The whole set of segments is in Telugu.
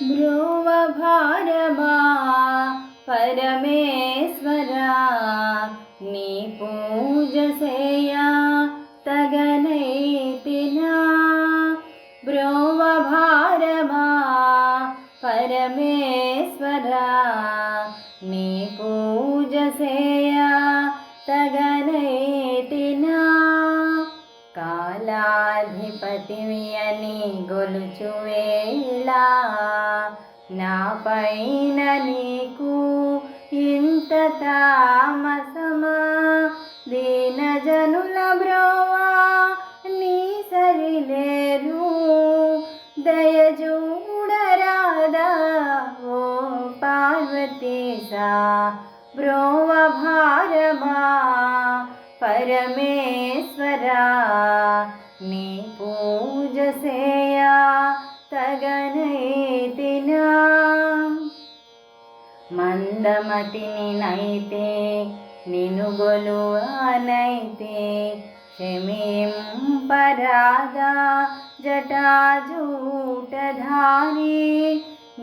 ब्रोव परमेश्वरा नी पूजसेया तगनै पिना ब्रोव भारवारमेश्वरा मी तगनै పతివి అని గొలుచువేలా నా పైన నీకు ఇంత తామసమా. దీనజనుల బ్రోవా నీ సరిలేరు దయజూడరాదా ఓ పార్వతీసా బ్రోవ భారమా పరమేశ్వరా. నీ పూజ సేయా తగనైతినా మందమతిని నైతే నిను గొలువనైతే క్షమింపరాదా జటాజూటధారి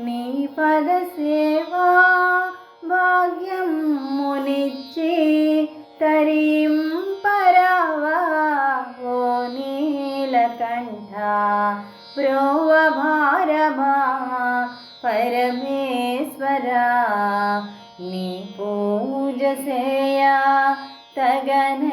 నీ పద సేవా భాగ్యం మునిచ్చి తరీ कण्ठा प्रोव भारभामेश्वरा निपूजया तगनैतिना।